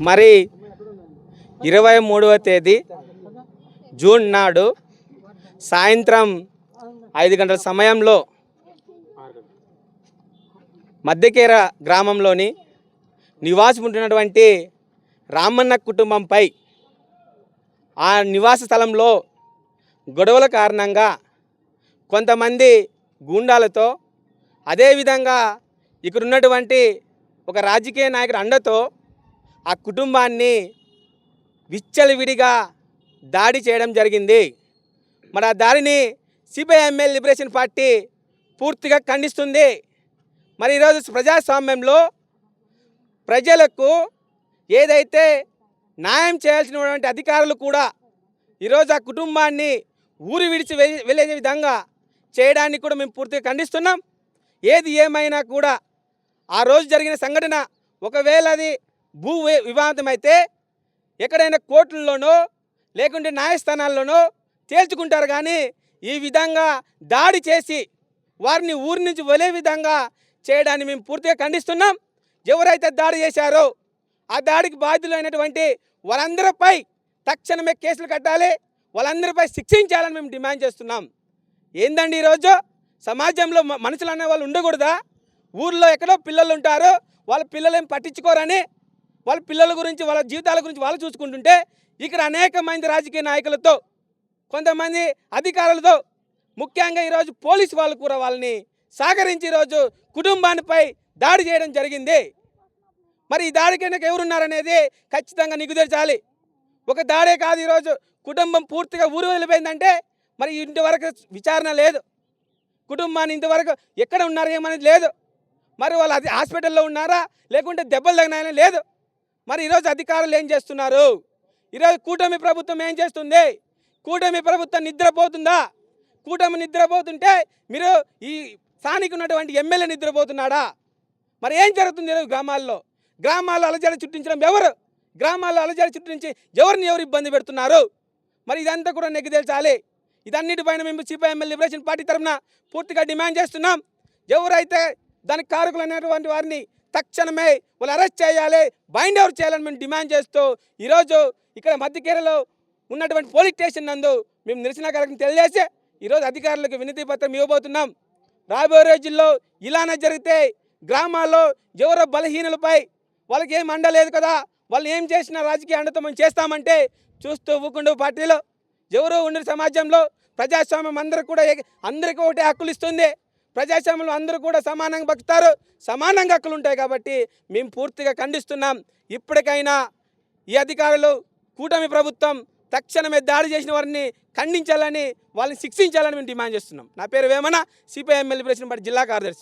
మరి ఇరవై మూడవ తేదీ జూన్ నాడు సాయంత్రం ఐదు గంటల సమయంలో మధ్యకేర గ్రామంలోని నివాసం ఉంటున్నటువంటి రామన్న కుటుంబంపై ఆ నివాస స్థలంలో గొడవల కారణంగా కొంతమంది గూండాలతో అదేవిధంగా ఇక్కడ ఉన్నటువంటి ఒక రాజకీయ నాయకుడు అండతో ఆ కుటుంబాన్ని విచ్చలవిడిగా దాడి చేయడం జరిగింది. మరి ఆ దాడిని సిపిఐఎంఎల్ లిబరేషన్ పార్టీ పూర్తిగా ఖండిస్తుంది. మరి ఈరోజు ప్రజాస్వామ్యంలో ప్రజలకు ఏదైతే న్యాయం చేయాల్సినటువంటి అధికారులు కూడా ఈరోజు ఆ కుటుంబాన్ని ఊరు విడిచి వెళ్ళే విధంగా చేయడానికి కూడా మేము పూర్తిగా ఖండిస్తున్నాం. ఏది ఏమైనా కూడా ఆ రోజు జరిగిన సంఘటన ఒకవేళ అది భూ వివాదమైతే ఎక్కడైనా కోర్టుల్లోనో లేకుంటే న్యాయస్థానాల్లోనో తేల్చుకుంటారు కానీ ఈ విధంగా దాడి చేసి వారిని ఊరి నుంచి వెళ్ళే విధంగా చేయడాన్ని మేము పూర్తిగా ఖండిస్తున్నాం. ఎవరైతే దాడి చేశారో ఆ దాడికి బాధ్యులైనటువంటి వాళ్ళందరిపై తక్షణమే కేసులు కట్టాలి. వాళ్ళందరిపై శిక్షించాలని మేము డిమాండ్ చేస్తున్నాం. ఏందండి ఈరోజు సమాజంలో మనుషులు అనే వాళ్ళు ఉండకూడదా? ఊర్లో ఎక్కడో పిల్లలు ఉంటారు వాళ్ళ పిల్లలు ఏం పట్టించుకోరని వాళ్ళ పిల్లల గురించి వాళ్ళ జీవితాల గురించి వాళ్ళు చూసుకుంటుంటే ఇక్కడ అనేక మంది రాజకీయ నాయకులతో కొంతమంది అధికారులతో ముఖ్యంగా ఈరోజు పోలీసు వాళ్ళు కూడా వాళ్ళని సహకరించి ఈరోజు కుటుంబానిపై దాడి చేయడం జరిగింది. మరి ఈ దాడికి వెనక ఎవరున్నారనేది ఖచ్చితంగా నిగుదర్చాలి ఒక దాడే కాదు ఈరోజు కుటుంబం పూర్తిగా ఊరు వెళ్ళిపోయిందంటే మరి ఇంతవరకు విచారణ లేదు. కుటుంబాన్ని ఇంతవరకు ఎక్కడ ఉన్నారు ఏమనేది లేదు. మరి వాళ్ళు అది హాస్పిటల్లో ఉన్నారా? లేకుంటే దెబ్బలు తగినాయని లేదు. మరి ఈరోజు అధికారులు ఏం చేస్తున్నారు? ఈరోజు కూటమి ప్రభుత్వం ఏం చేస్తుంది? కూటమి ప్రభుత్వం నిద్రపోతుందా? కూటమి నిద్రపోతుంటే మీరు ఈ స్థానిక ఉన్నటువంటి ఎమ్మెల్యే నిద్రపోతున్నాడా? మరి ఏం జరుగుతుంది ఈరోజు గ్రామాల్లో? గ్రామాల్లో అలజడి చుట్టించడం ఎవరు? గ్రామాల్లో అలజడి చుట్టించి ఎవరిని ఎవరు ఇబ్బంది పెడుతున్నారు? మరి ఇదంతా కూడా నెగ్గి తేల్చాలి. ఇదన్నిటిపైన మేము సిపిఐఎంఎల్ లిబరేషన్ పార్టీ తరఫున పూర్తిగా డిమాండ్ చేస్తున్నాం. ఎవరైతే దానికి కారకులు అనేటువంటి వారిని తక్షణమే వాళ్ళు అరెస్ట్ చేయాలి బైండ్ ఓవర్ చేయాలని మేము డిమాండ్ చేస్తూ ఈరోజు ఇక్కడ మధ్యకేరలో ఉన్నటువంటి పోలీస్ స్టేషన్ నందు మేము నిరసన కార్యక్రమం తెలియజేసి ఈరోజు అధికారులకు వినతి పత్రం ఇవ్వబోతున్నాం. రాబోయే రోజుల్లో ఇలానే జరిగితే గ్రామాల్లో ఎవరో బలహీనులపై వాళ్ళకి ఏం అండలేదు కదా వాళ్ళు ఏం చేసినా రాజకీయ అండతో మేము చేస్తామంటే చూస్తూ ఊకుండు పార్టీలో ఎవరు ఉండే సమాజంలో ప్రజాస్వామ్యం అందరూ కూడా అందరికీ ఒకటే హక్కులు ఇస్తుంది. ప్రజాస్వామ్యంలో అందరూ కూడా సమానంగా బతుకుతారు సమానంగా హక్కులు ఉంటాయి కాబట్టి మేము పూర్తిగా ఖండిస్తున్నాం. ఇప్పటికైనా ఈ అధికారులు కూటమి ప్రభుత్వం తక్షణమే దాడి చేసిన వారిని ఖండించాలని వాళ్ళని శిక్షించాలని మేము డిమాండ్ చేస్తున్నాం. నా పేరు వేమన సిపిఐ ఎమ్మెల్యే పార్టీ జిల్లా కార్యదర్శి.